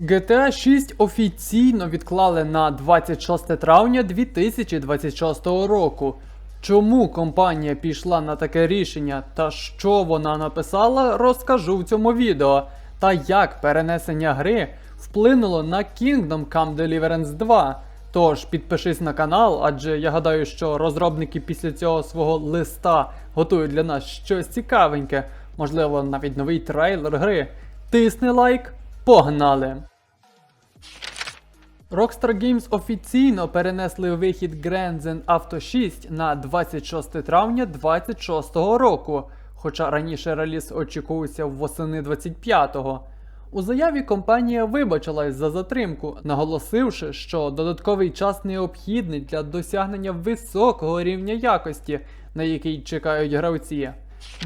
GTA 6 офіційно відклали на 26 травня 2026 року. Чому компанія пішла на таке рішення та що вона написала, розкажу в цьому відео. Та як перенесення гри вплинуло на Kingdom Come Deliverance 2. Тож підпишись на канал, адже я гадаю, що розробники після цього свого листа готують для нас щось цікавеньке, можливо, навіть новий трейлер гри. Тисни лайк, погнали! Rockstar Games офіційно перенесли вихід Grand Theft Auto 6 на 26 травня 2026 року, хоча раніше реліз очікувався восени 25-го. У заяві компанія вибачилась за затримку, наголосивши, що додатковий час необхідний для досягнення високого рівня якості, на який чекають гравці.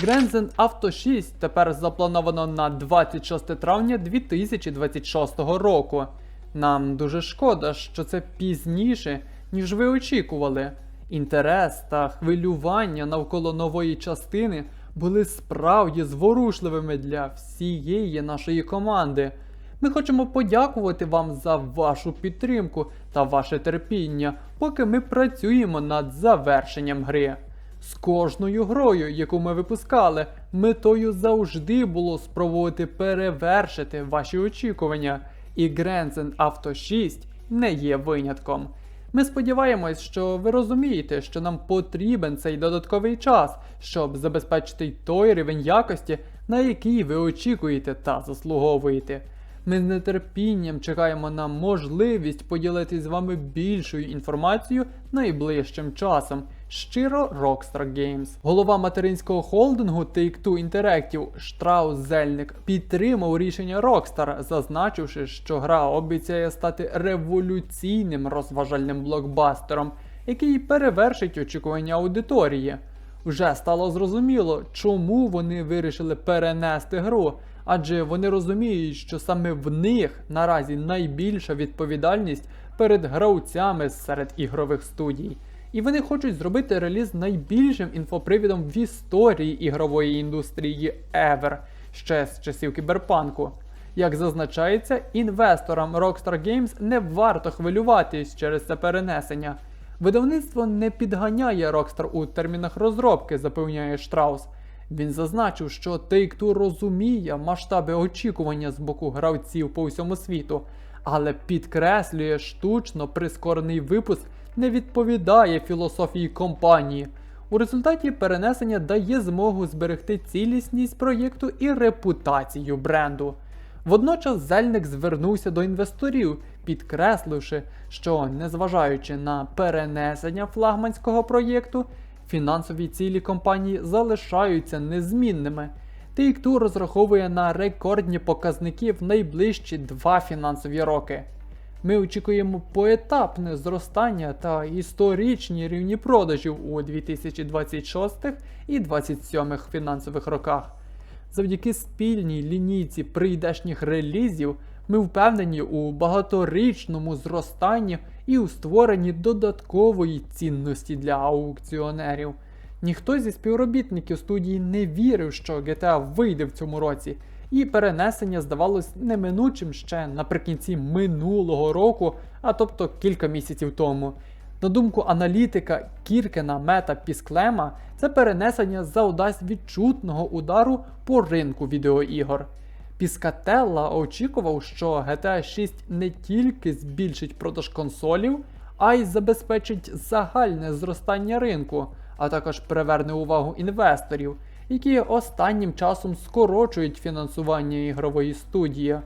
Grand Theft Auto 6 тепер заплановано на 26 травня 2026 року. Нам дуже шкода, що це пізніше, ніж ви очікували. Інтерес та хвилювання навколо нової частини були справді зворушливими для всієї нашої команди. Ми хочемо подякувати вам за вашу підтримку та ваше терпіння, поки ми працюємо над завершенням гри. З кожною грою, яку ми випускали, метою завжди було спробувати перевершити ваші очікування, і Grand Theft Auto 6 не є винятком. Ми сподіваємось, що ви розумієте, що нам потрібен цей додатковий час, щоб забезпечити той рівень якості, на який ви очікуєте та заслуговуєте. Ми з нетерпінням чекаємо на можливість поділитися з вами більшою інформацією найближчим часом. Щиро Rockstar Games. Голова материнського холдингу Take-Two Interactive Штраус Зельник підтримав рішення Rockstar, зазначивши, що гра обіцяє стати революційним розважальним блокбастером, який перевершить очікування аудиторії. Вже стало зрозуміло, чому вони вирішили перенести гру, адже вони розуміють, що саме в них наразі найбільша відповідальність перед гравцями серед ігрових студій. І вони хочуть зробити реліз найбільшим інфопривідом в історії ігрової індустрії ever, ще з часів кіберпанку. Як зазначається, інвесторам Rockstar Games не варто хвилюватись через це перенесення. Видавництво не підганяє Rockstar у термінах розробки, запевняє Штраус. Він зазначив, що Take-Two розуміє масштаби очікування з боку гравців по всьому світу, але підкреслює штучно прискорений випуск не відповідає філософії компанії. У результаті перенесення дає змогу зберегти цілісність проєкту і репутацію бренду. Водночас Зельник звернувся до інвесторів, підкресливши, що незважаючи на перенесення флагманського проєкту, фінансові цілі компанії залишаються незмінними. Take-Two розраховує на рекордні показники в найближчі два фінансові роки. Ми очікуємо поетапне зростання та історичні рівні продажів у 2026 і 2027 фінансових роках. Завдяки спільній лінійці прийдешніх релізів ми впевнені у багаторічному зростанні і у створенні додаткової цінності для аукціонерів. Ніхто зі співробітників студії не вірив, що GTA вийде в цьому році, і перенесення здавалось неминучим ще наприкінці минулого року, а тобто кілька місяців тому. На думку аналітика Кіркена Мета Пісклема, це перенесення завдасть відчутного удару по ринку відеоігор. Піскателла очікував, що GTA 6 не тільки збільшить продаж консолів, а й забезпечить загальне зростання ринку, а також приверне увагу інвесторів, які останнім часом скорочують фінансування ігрової студії.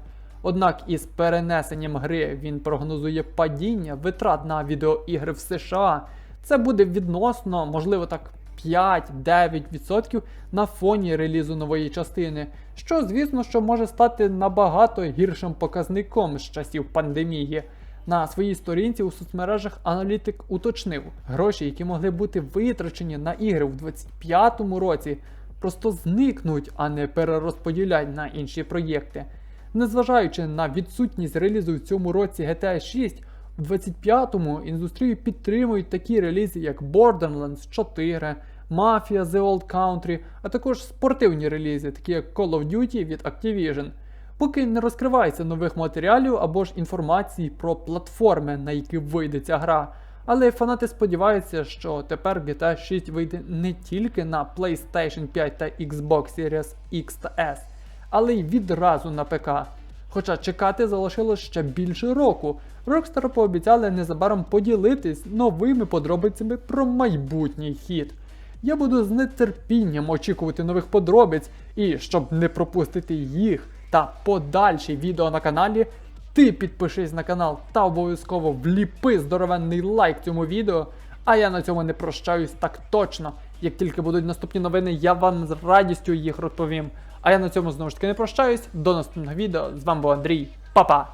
Однак із перенесенням гри він прогнозує падіння витрат на відеоігри в США. Це буде відносно, можливо, так 5-9% на фоні релізу нової частини, що, звісно, що може стати набагато гіршим показником з часів пандемії. На своїй сторінці у соцмережах аналітик уточнив, гроші, які могли бути витрачені на ігри в 2025 році, просто зникнуть, а не перерозподілять на інші проєкти. Незважаючи на відсутність релізу в цьому році GTA 6, у 25-му індустрію підтримують такі релізи, як Borderlands 4, Mafia The Old Country, а також спортивні релізи, такі як Call of Duty від Activision. поки не розкривається нових матеріалів або ж інформації про платформи, на які вийде ця гра. Але фанати сподіваються, що тепер GTA 6 вийде не тільки на PlayStation 5 та Xbox Series X та S, але й відразу на ПК. Хоча чекати залишилось ще більше року. Rockstar пообіцяли незабаром поділитись новими подробицями про майбутній хід. Я буду з нетерпінням очікувати нових подробиць, і щоб не пропустити їх та подальші відео на каналі, ти підпишись на канал та обов'язково вліпи здоровенний лайк цьому відео. А я на цьому не прощаюсь так точно. Як тільки будуть наступні новини, я вам з радістю їх розповім. А я на цьому знову ж таки не прощаюсь. До наступного відео. З вами був Андрій. Па-па!